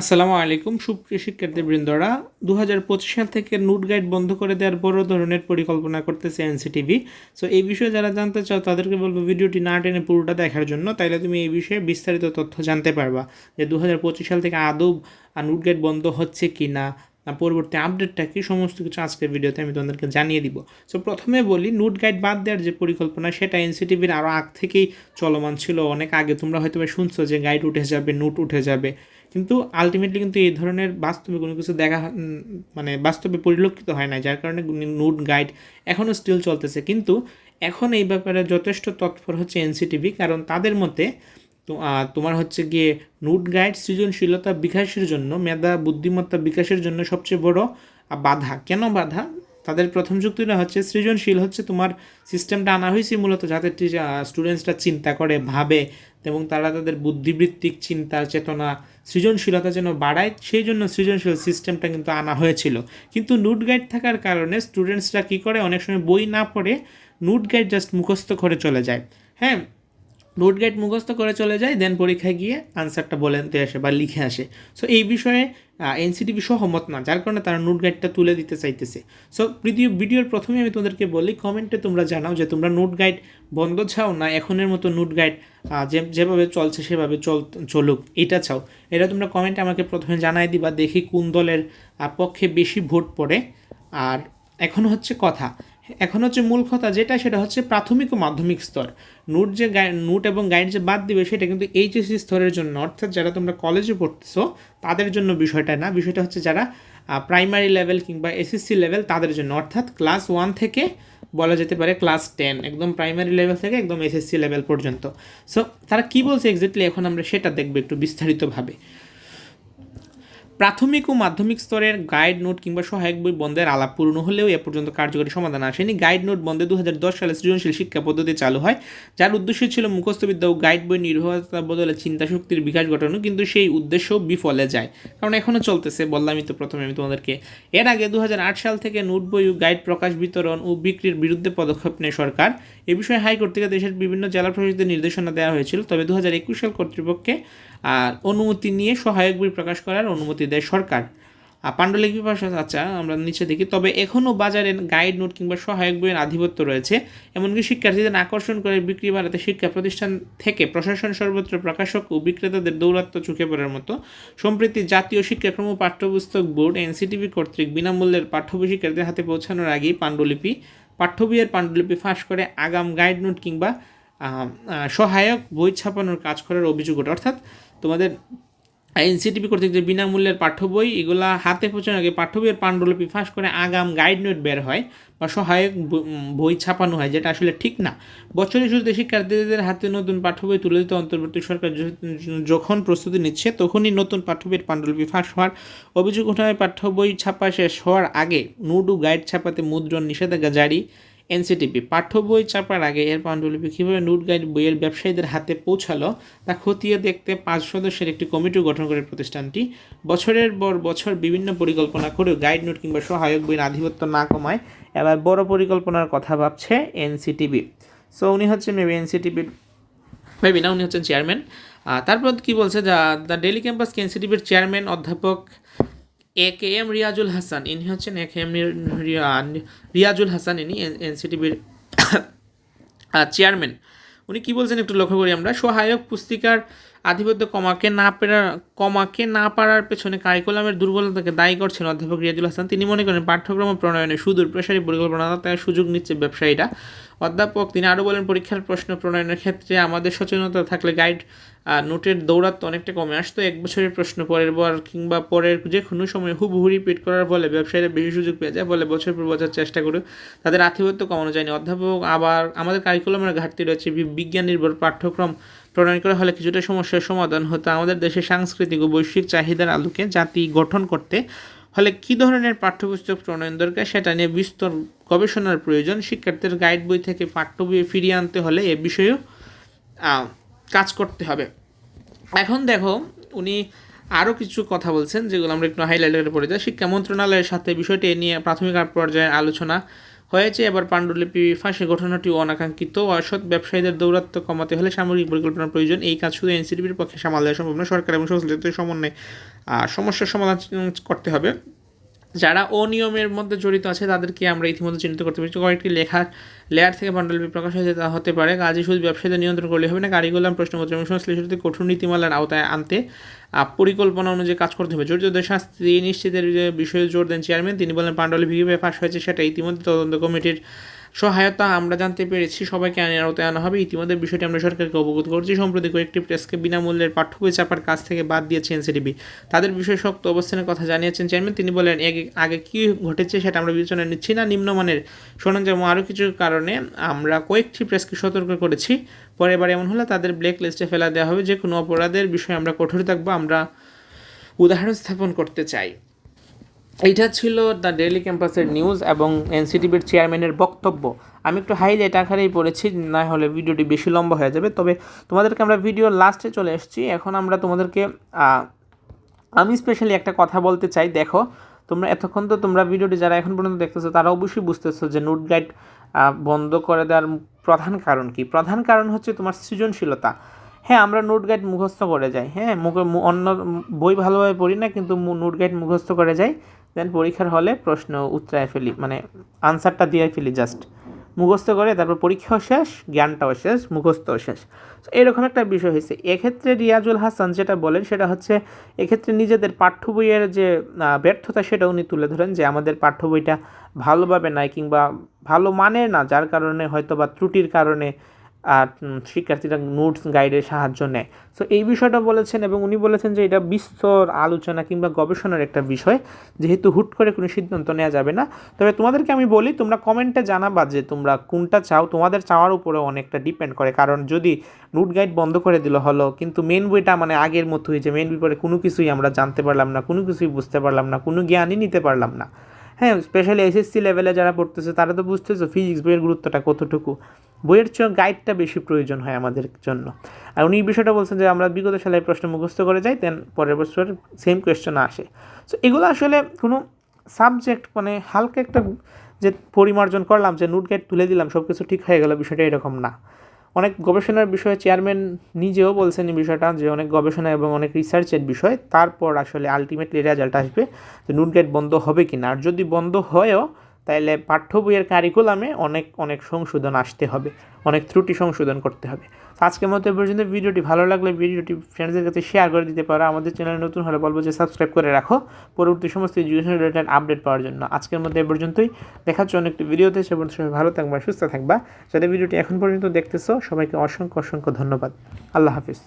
আসসালামু আলাইকুম, সুপ্রিয় শিক্ষার্থীবৃন্দরা। দু হাজার পঁচিশ সাল থেকে নোট গাইড বন্ধ করে দেওয়ার বড় ধরনের পরিকল্পনা করতেছে এনসিটিভি। সো এই বিষয়ে যারা জানতে চাও, তাদেরকে বলব ভিডিওটি না টেনে পুরোটা দেখার জন্য। তাইলে তুমি এই বিষয়ে বিস্তারিত তথ্য জানতে পারবা যে দু হাজার পঁচিশ সাল থেকে আদৌ নোট গাইড বন্ধ হচ্ছে কি না পরবর্তী আপডেটটা কি? সমস্ত কিছু আজকের ভিডিওতে আমি তোমাদেরকে জানিয়ে দিব। সো প্রথমে বলি নোট গাইড বাদ দেওয়ার যে পরিকল্পনা, সেটা এনসিটিভির আরও আগ থেকেই চলমান ছিল। অনেক আগে তোমরা হয়তো শুনছো যে গাইড উঠে যাবে নোট উঠে যাবে। কিন্তু আলটিমেটলি কিন্তু এই ধরনের বাস্তবে কোনো কিছু দেখা মানে বাস্তবে পরিলক্ষিত হয় না যার কারণে নোট গাইড এখনও স্টিল চলতেছে। কিন্তু এখন এই ব্যাপারে যথেষ্ট তৎপর হচ্ছে এনসিটিভি কারণ তাদের মতে তোমার হচ্ছে গিয়ে নোট গাইড সৃজনশীলতা বিকাশের জন্য, মেধা, বুদ্ধিমত্তা বিকাশের জন্য সবচেয়ে বড় বাধা। কেন বাধা? তাদের প্রথম যুক্তিটা হচ্ছে সৃজনশীল হচ্ছে তোমার সিস্টেমটা আনা হয়েছে মূলত যাতে স্টুডেন্টসরা চিন্তা করে, ভাবে এবং তারা তাদের বুদ্ধিবৃত্তিক চিন্তার চেতনা, সৃজনশীলতা যেন বাড়ায়, সেই জন্য সৃজনশীল সিস্টেমটা কিন্তু আনা হয়েছিল। কিন্তু নোট গাইড থাকার কারণে স্টুডেন্টসরা কী করে? অনেক সময় বই না পড়ে নোট গাইড জাস্ট মুখস্থ করে চলে যায়। হ্যাঁ? নোট গাইড মুখস্থ করে চলে যায় দেন পরীক্ষায় গিয়ে আনসারটা বলতে আসে বা লিখে আসে। সো এই বিষয়ে এনসিটিভি সহমত না, যার কারণে তারা নোট গাইডটা তুলে দিতে চাইতেছে। সো ভিডিও ভিডিওর প্রথমে আমি তোমাদেরকে বলি কমেন্টে তোমরা জানাও যে তোমরা নোট গাইড বন্ধ চাও না, এখনের মতো নোট গাইড যে, যেভাবে চলছে সেভাবে চল, চলুক, এটা চাও। এটা তোমরা কমেন্টে আমাকে প্রথমে জানাই দিবা, দেখি কোন দলের পক্ষে বেশি ভোট পড়ে। আর এখন হচ্ছে কথা। এখন হচ্ছে মূল কথা যেটা, সেটা হচ্ছে প্রাথমিক ও মাধ্যমিক স্তর। নোট যে নোট এবং গাইড যে বাদ দিবে, সেটা কিন্তু এইচএসসি স্তরের জন্য, অর্থাৎ যারা তোমরা কলেজে পড়তেছো, তাদের জন্য বিষয়টা না। বিষয়টা হচ্ছে যারা প্রাইমারি লেভেল কিংবা এসএসসি লেভেল তাদের জন্য। অর্থাৎ ক্লাস ওয়ান থেকে বলা যেতে পারে ক্লাস টেন একদম প্রাইমারি লেভেল থেকে একদম এসএসসি লেভেল পর্যন্ত। সো তারা কী বলছে এক্স্যাক্টলি এখন আমরা সেটা দেখব একটু বিস্তারিতভাবে। প্রাথমিক ও মাধ্যমিক স্তরের গাইড নোট কিংবা সহায়ক বই বন্ধের আলাপ পূর্ণ হলেও এ পর্যন্ত কার্যকরী সমাধান আসেনি। গাইড নোট বন্ধে দু হাজার দশ সালে সৃজনশীল শিক্ষা পদ্ধতি চালু হয়, যার উদ্দেশ্য ছিল মুখস্থবিদ্যা ও গাইড বই নির্ভরতা বদলে চিন্তা শক্তির বিকাশ ঘটানো, কিন্তু সেই উদ্দেশ্য বিফলে যায়। কারণ এখনও চলতেছে, বললামই তো প্রথমে আমি তোমাদেরকে। এর আগে দু হাজার আট সাল থেকে নোট বই ও গাইড প্রকাশ, বিতরণ ও বিক্রির বিরুদ্ধে পদক্ষেপ নেয় সরকার। এ বিষয়ে হাইকোর্ট থেকে দেশের বিভিন্ন জেলা প্রশাসনের নির্দেশনা দেওয়া হয়েছিল, তবে দু হাজার একুশ সাল কর্তৃপক্ষে আর অনুমতি নিয়ে সহায়ক বই প্রকাশ করার অনুমতি দেয় সরকার। আর পাণ্ডুলিপি ভাষা আচ্ছা আমরা নিচে দেখি, তবে এখনও বাজারে গাইড নোট কিংবা সহায়ক বইয়ের আধিপত্য রয়েছে, এমনকি শিক্ষার্থীদের আকর্ষণ করে বিক্রি বাড়াতে শিক্ষা প্রতিষ্ঠান থেকে প্রশাসন সর্বত্র প্রকাশক ও বিক্রেতাদের দৌরাত্ম্য চোখে পড়ার মতো। সম্প্রতি জাতীয় শিক্ষাক্রম পাঠ্যপুস্তক বোর্ড, এনসিটিভি কর্তৃক বিনামূল্যের পাঠ্য বই শিক্ষার্থীদের হাতে পৌঁছানোর আগেই পাণ্ডুলিপি পাঠ্য বইয়ের পাণ্ডুলিপি ফাঁস করে আগাম গাইড নোট কিংবা সহায়ক বই ছাপানোর কাজ করার অভিযোগ ওঠে। অর্থাৎ তোমাদের এনসিটিভি কর্তৃক যে বিনামূল্যের পাঠ্য বই, এগুলা হাতে পৌঁছানোর আগে পাঠ্য বইয়ের পাণ্ডুলিপি ফাঁস করে আগাম গাইড নোট বের হয় বা সহায়ক বই ছাপানো হয়, যেটা আসলে ঠিক না। বছরের শুরুতে শিক্ষার্থীদের হাতে নতুন পাঠ্য বই তুলে দিতে অন্তর্বর্তী সরকার যখন প্রস্তুতি নিচ্ছে, তখনই নতুন পাঠ্য বইয়ের পাণ্ডুলিপি ফাঁস হওয়ার অভিযোগ ওঠায়। পাঠ্য বই ছাপা শেষ হওয়ার আগে নুডু গাইড ছাপাতে মুদ্রণ নিষেধাজ্ঞা জারি। এনসিটিপি পাঠ্য বই চাপার আগে এর পাণ্ডুলিপি কীভাবে নোট গাইড বইয়ের ব্যবসায়ীদের হাতে পৌঁছালো, তা খতিয়ে দেখতে পাঁচ সদস্যের একটি কমিটি গঠন করে প্রতিষ্ঠানটি। বছরের পর বছর বিভিন্ন পরিকল্পনা করেও গাইড নোট কিংবা সহায়ক বইয়ের আধিপত্য না কমায়, এবার বড় পরিকল্পনার কথা ভাবছে এনসিটিভি সো উনি হচ্ছেন মেবি এনসিটিভির মেবি না উনি হচ্ছেন চেয়ারম্যান তারপর কি বলছে? দ্য ডেলি ক্যাম্পাস এনসিটিভির চেয়ারম্যান অধ্যাপক A K M Riazul Hasan ইনি হচ্ছেন A K M Riazul Hasan ইনি এনসিটিভির চেয়ারম্যান উনি কি বলছেন একটু লক্ষ্য করি আমরা? সহায়ক পুস্তিকার আধিপত্য কমাকে না পেরার কমাকে না পারার পেছনে কারিকুলামের দুর্বলতাকে দায়ী করছেন অধ্যাপক রিয়াজুল হাসান। তিনি মনে করেন পাঠ্যক্রম প্রণয়নে সুদূর প্রসারী পরিকল্পনা তার সুযোগ নিচ্ছে ব্যবসায়ীরা। অধ্যাপক, তিনি আরও বলেন, পরীক্ষার প্রশ্ন প্রণয়নের ক্ষেত্রে আমাদের সচেতনতা থাকলে গাইড নোটের দৌরাত্ম অনেকটা কমে আসতো। এক বছরের প্রশ্ন, পরের বার কিংবা পরের যে কোনো সময় হুবহু রিপিট করার ফলে ব্যবসায়ীরা বেশি সুযোগ পেয়ে যায়, ফলে বছর পর বছর চেষ্টা করে তাদের আধিপত্য কমানো যায়নি। অধ্যাপক আবার আমাদের কারিকুলামের ঘাটতি রয়েছে। বিজ্ঞান নির্ভর পাঠ্যক্রম প্রণয়ন করা হলে কিছুটা সমস্যার সমাধান হতো। আমাদের দেশের সাংস্কৃতিক ও বৈশ্বিক চাহিদার আলোকে জাতি গঠন করতে হলে কী ধরনের পাঠ্যপুস্তক প্রণয়ন দরকার সেটা নিয়ে বিস্তর গবেষণার প্রয়োজন। শিক্ষার্থীদের গাইড বই থেকে পাঠ্য বই ফিরিয়ে আনতে হলে এ বিষয়েও কাজ করতে হবে। এখন দেখো, উনি আরও কিছু কথা বলছেন, যেগুলো আমরা একটু হাইলাইট করে পড়ে যাই। শিক্ষা মন্ত্রণালয়ের সাথে বিষয়টি নিয়ে প্রাথমিক পর্যায়ে আলোচনা হয়েছে। এবার পাণ্ডুলিপি ফাঁসি ঘটনাটি অনাকাঙ্ক্ষিত। অসৎ ব্যবসায়ীদের দৌরাত্ম্য কমাতে হলে সামরিক পরিকল্পনার প্রয়োজন। এই কাজ শুধু এনসিটিভির পক্ষে সামাল দেওয়া সম্ভব না সরকার এবং সংশ্লিষ্ট সমন্বয়ে সমস্যার সমাধান করতে হবে। যারা অনিয়মের মধ্যে জড়িত আছে, তাদেরকে আমরা ইতিমধ্যে চিহ্নিত করতে পেরেছি। কয়েকটি লেখার লেয়ার থেকে পাণ্ডুলিপি প্রকাশ হয়েছে তা হতে পারে। কাজী শুধু ব্যবসায়ীদের নিয়ন্ত্রণ করলে হবে না কারিগুলাম প্রশ্নপত্র এবং সংশ্লিষ্ট কঠোর নীতিমালার আওতায় আনতে পরিকল্পনা অনুযায়ী কাজ করতে হবে। জড়িতদের শাস্তি নিশ্চিতের বিষয়ে জোর দেন চেয়ারম্যান তিনি বলেন, পাণ্ডুলিপি কীভাবে ফাঁস হয়েছে সেটা ইতিমধ্যে তদন্ত কমিটির সহায়তা আমরা জানতে পেরেছি, সবাইকে আইনের আওতায় আনা হবে। ইতিমধ্যে বিষয়টি আমরা সরকারকে অবগত করছি। সম্প্রতি কয়েকটি প্রেসকে বিনামূল্যের পাঠ্য বই চাপার কাজ থেকে বাদ দিয়েছে এনসিটিভি তাদের বিষয়ে শক্ত অবস্থানের কথা জানিয়েছেন চেয়ারম্যান। তিনি বলেন আগে কী ঘটেছে সেটা আমরা বিবেচনা নিচ্ছি না। নিম্নমানের সরঞ্জাম আরও কিছু কারণে আমরা কয়েকটি প্রেসকে সতর্ক করেছি। পরের বার এমন হলে তাদের ব্ল্যাক লিস্টে ফেলা দেওয়া হবে। যে কোনো অপরাধের বিষয়ে আমরা কঠোর থাকব। আমরা উদাহরণ স্থাপন করতে চাই। এইটা ছিল দ্য ডেইলি ক্যাম্পাসের নিউজ এবং এনসিটিভির চেয়ারম্যানের বক্তব্য। আমি একটু হাইলাইট আকারেই পড়েছি, না হলে ভিডিওটি বেশি লম্বা হয়ে যাবে। তবে তোমাদেরকে আমরা ভিডিও লাস্টে চলে এসেছি। এখন আমরা তোমাদেরকে আমি স্পেশালি একটা কথা বলতে চাই। দেখো, তোমরা এতক্ষণ তো তোমরা ভিডিওটি যারা এখন পর্যন্ত দেখতেছো, তারা অবশ্যই বুঝতেছো যে নোট গাইড বন্ধ করে দেওয়ার প্রধান কারণ কি? প্রধান কারণ হচ্ছে তোমার সৃজনশীলতা। হ্যাঁ আমরা নোট গাইড মুখস্থ করে যাই। হ্যাঁ মুখে অন্য বই ভালোভাবে পড়ি না, কিন্তু নোট গাইড মুখস্থ করে যাই। দেন পরীক্ষার হলে প্রশ্ন উত্তরায় ফেলি মানে আনসারটা দিয়ে ফেলি জাস্ট মুখস্থ করে, তারপর পরীক্ষাও শেষ, জ্ঞানটাও শেষ, মুখস্থও শেষ। তো এরকম একটা বিষয় হয়েছে। এক্ষেত্রে রিয়াজুল হাসান যেটা বলেন, সেটা হচ্ছে এক্ষেত্রে নিজেদের পাঠ্য বইয়ের যে ব্যর্থতা, সেটা উনি তুলে ধরেন যে, আমাদের পাঠ্য বইটা ভালোভাবে নাই কিংবা ভালো মানের না, যার কারণে হয়তো বা ত্রুটির কারণে শিক্ষার্থীরা নোটস গাইডের সাহায্য নেয়। সো এই বিষয়টা বলেছেন এবং উনি বলেছেন যে এটা বিস্তর আলোচনা কিংবা গবেষণার একটা বিষয়। যেহেতু হুট করে কোনো সিদ্ধান্ত নেওয়া যাবে না। তবে তোমাদেরকে আমি বলি, তোমরা কমেন্টে জানাবা যে তোমরা কোনটা চাও। তোমাদের চাওয়ার উপরে অনেকটা ডিপেন্ড করে। কারণ যদি নোট গাইড বন্ধ করে দিল হলো, কিন্তু মেন বইটা মানে আগের মতোই যে মেন বই পড়ে কোনো কিছুই আমরা জানতে পারলাম না, কোনো কিছুই বুঝতে পারলাম না, কোনো জ্ঞানই নিতে পারলাম না। হ্যাঁ স্পেশালি এসএসসি লেভেলে যারা পড়তেছে, তারা তো বুঝতেছো ফিজিক্স বইয়ের গুরুত্বটা কতটুকু। বইয়ের চেয়ে গাইডটা বেশি প্রয়োজন হয় আমাদের জন্য। আর উনি এই বিষয়টা বলছেন যে, আমরা বিগত সালে প্রশ্ন মুখস্থ করে যাই দেন পরের বছর সেম কোয়েশ্চেন আসে। সো এগুলো আসলে কোনো সাবজেক্ট মানে হালকা একটা যে পরিমার্জন করলাম, যে নোট গাইড তুলে দিলাম সব কিছু ঠিক হয়ে গেল, বিষয়টা এরকম না। অনেক গবেষণার বিষয়ে চেয়ারম্যান নিজেও বলছেন এই বিষয়টা, যে অনেক গবেষণা এবং অনেক রিসার্চের বিষয়। তারপর আসলে আলটিমেটলি রেজাল্ট আসবে যে নোট গেট বন্ধ হবে কি না আর যদি বন্ধ হয়ও তাহলে পাঠ্য বইয়ের কারিকুলামে অনেক অনেক সংশোধন আসতে হবে। অনেক ত্রুটি সংশোধন করতে হবে। আজকের মতো এ পর্যন্ত। ভিডিওটি ভালো লাগলে ভিডিওটি ফ্রেন্ডসদের কাছে শেয়ার করে দিতে পারো। আমাদের চ্যানেল নতুন হলে বলব যে সাবস্ক্রাইব করে রাখো। পরবর্তী সমস্ত এডুকেশন রিলেটেড আপডেট পাওয়ার জন্য। আজকের মধ্যে এ পর্যন্তই। দেখা হচ্ছে একটি ভিডিওতে সে পর্যন্ত সবাই ভালো থাকবা, সুস্থ থাকবা। যাদের ভিডিওটি এখন পর্যন্ত দেখতেছো, সবাইকে অসংখ্য অসংখ্য ধন্যবাদ। আল্লাহ হাফিজ।